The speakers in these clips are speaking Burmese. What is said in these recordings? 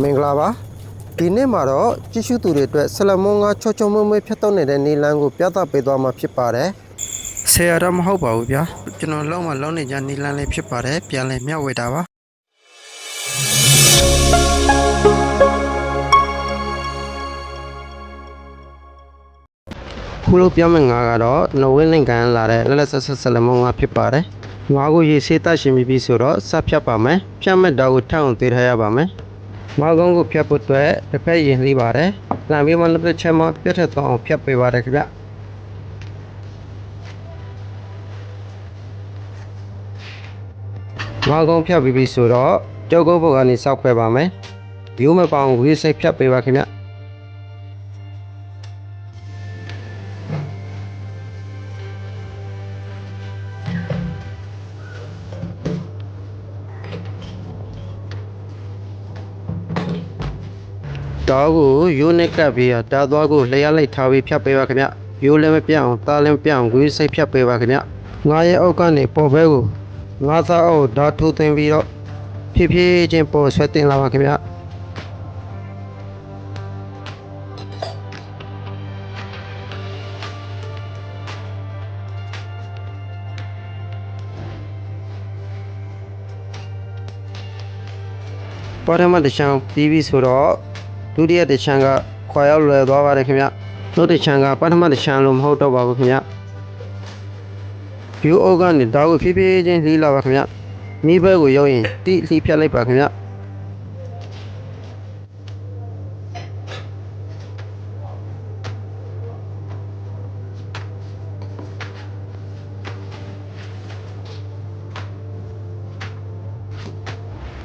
မင်္ဂလာပါဒီနေ့မှာတော့ကြည့်ရှုသူတွေအတွက်ဆလမွန်ကချောချောမွေ့မွေ့ဖြတ်တော့နေတဲ့နီလန်းကိုပြသပေးသွားမှာဖြစ်ပါတယ်ဆရာတော့မဟုတ်ပါဘူးဗျာကျွန်တော်လုံးဝလုံးနေကြနီလန်းလေးဖြစ်ပါတယ်ပြန်လဲမျှဝေတာပါခုလိုပြောမယ့်ငါကတော့နော်ဝင်းလင်ကန်လာတဲ့လက်လက်ဆက်ဆက်ဆလမွန်ကဖြစ်ပါတယ်ငါကိုရေဆေးတတ်ရှင်ပြီးပြီဆိုတော့စဖြတ်ပါမယ်ဖြတ်မဲ့တော့ကိုထပ်အောင်သေးထားရပါမယ် မောင်ကုန်းကိုဖြတ်ဖို့အတွက်တစ်ဖက်ရင်လေးပါတယ်။လမ်းပြီးမှလက်တစ်ချက်မှပြတ်ထက်သွားအောင်ဖြတ်ပေးပါတယ်ခင်ဗျ။မောင်ကုန်းဖြတ်ပြီးပြီဆိုတော့ကြောက်ကုန်းဘုတ်ကနေစောက်ခွဲပါမယ်။ဘီယိုမပေါအောင်ဝေးစိတ်ဖြတ်ပေးပါခင်ဗျ။ တောကိုယူနစ်ကပ်ပြီးတော့တာသွားကိုလျှက်လိုက်ထားပြီးဖြတ်ပေးပါခင်ဗျယူလည်းမပြတ်အောင်တာလည်းမပြတ်အောင်ဂွေးစိတ်ဖြတ်ပေးပါခင်ဗျငါရဲ့အောက်ကနေပေါ်ဘဲကိုငါသားအောက်ဓာတ်ထိုးသွင်းပြီးတော့ဖြည်းဖြည်းချင်းပေါ်ဆွဲတင်လာပါခင်ဗျပထမတစ်ချောင်းပြီးပြီဆိုတော့ ဒုတိယတစ်ချောင်းကခွာရောက်လွယ်သွားပါတယ်ခင်ဗျနောက်တစ်ချောင်းကပထမတစ်ချောင်းလို့မဟုတ်တော့ပါဘူးခင်ဗျ view အောက်ကနေဓာတ်ကိုဖြည်းဖြည်းချင်းလှီးလာပါခင်ဗျမိဘက်ကိုရောက်ရင်တိလှီးဖြတ်လိုက်ပါခင်ဗျ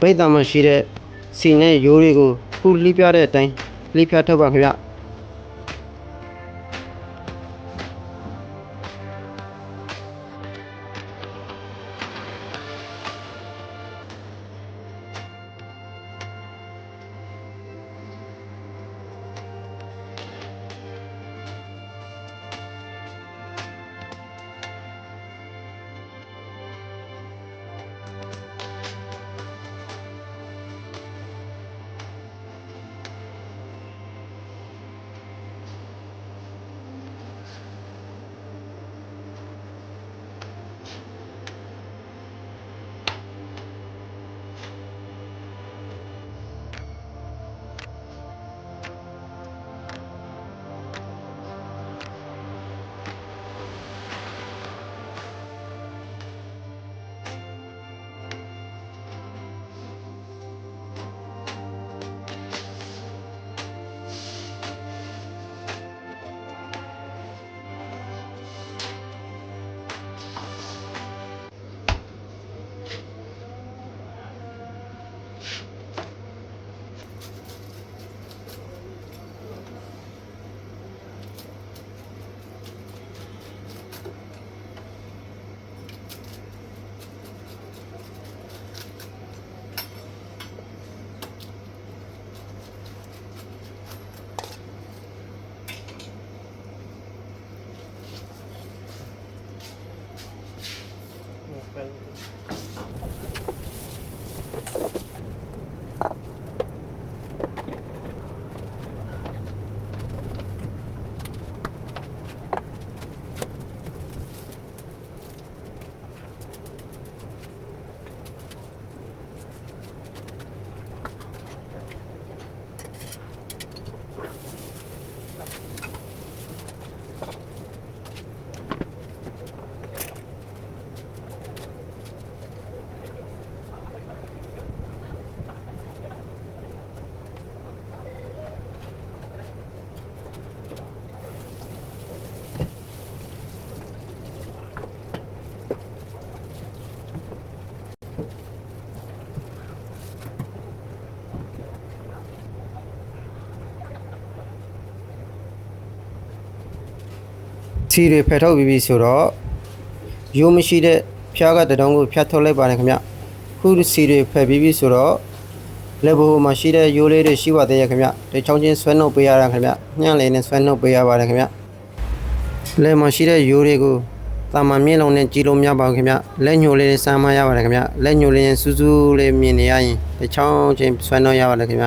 ပိတ်တမ်းမရှိတဲ့စီနဲ့ရိုးတွေကို ခုလှီးပြတဲ့အတိုင်းလှီးဖြတ်ထုတ်ပါခင်ဗျ စီတွေဖယ်ထုတ်ပြီးပြီဆိုတော့ရိုးမရှိတဲ့ဖျားကတတုံးကိုဖြတ်ထုတ်လိုက်ပါတယ်ခင်ဗျခုစီတွေဖယ်ပြီးပြီဆိုတော့လက်ဘိုမှာရှိတဲ့ရိုးလေးတွေရှိပါသေးရဲ့ခင်ဗျတချောင်းချင်းဆွဲနှုတ်ပေးရတာခင်ဗျညှက်လေးနဲ့ဆွဲနှုတ်ပေးရပါတယ်ခင်ဗျလက်မှာရှိတဲ့ရိုးတွေကိုတာမန်မြင့်လုံးနဲ့ကြည်လို့မရပါဘူးခင်ဗျလက်ညှိုလေးနဲ့စမ်းမရပါတယ်ခင်ဗျလက်ညှိုလေးရင်စူးစူးလေးမြင်နေရရင်တချောင်းချင်းဆွဲနှုတ်ရပါတယ်ခင်ဗျ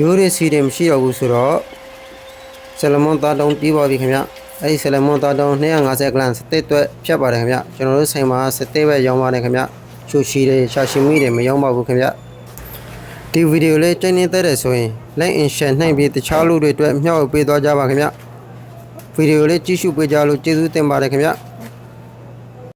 ရိုးရစီတွေမရှိတော့ဘူးဆိုတော့ဆယ်လမွန်သားတုံးပြီးပါပြီခင်ဗျအဲ့ဒီဆယ်လမွန်သားတုံး250ဂလန်စတစ်တွက်ဖြတ်ပါတယ်ခင်ဗျကျွန်တော်တို့ဆိုင်မှာစတစ်ပဲရောင်းပါတယ်ခင်ဗျချိုချီတွေရှာရှီမီတွေမရောင်းပါဘူးခင်ဗျဒီဗီဒီယိုလေးကျင်းနေတဲ့တဲ့ဆိုရင် like and share နှိပ်ပြီးတခြားလူတွေအတွက်မျှဝေပေးသွားကြပါခင်ဗျဗီဒီယိုလေးကြည့်ရှုပေးကြလို့ကျေးဇူးတင်ပါတယ်ခင်ဗျ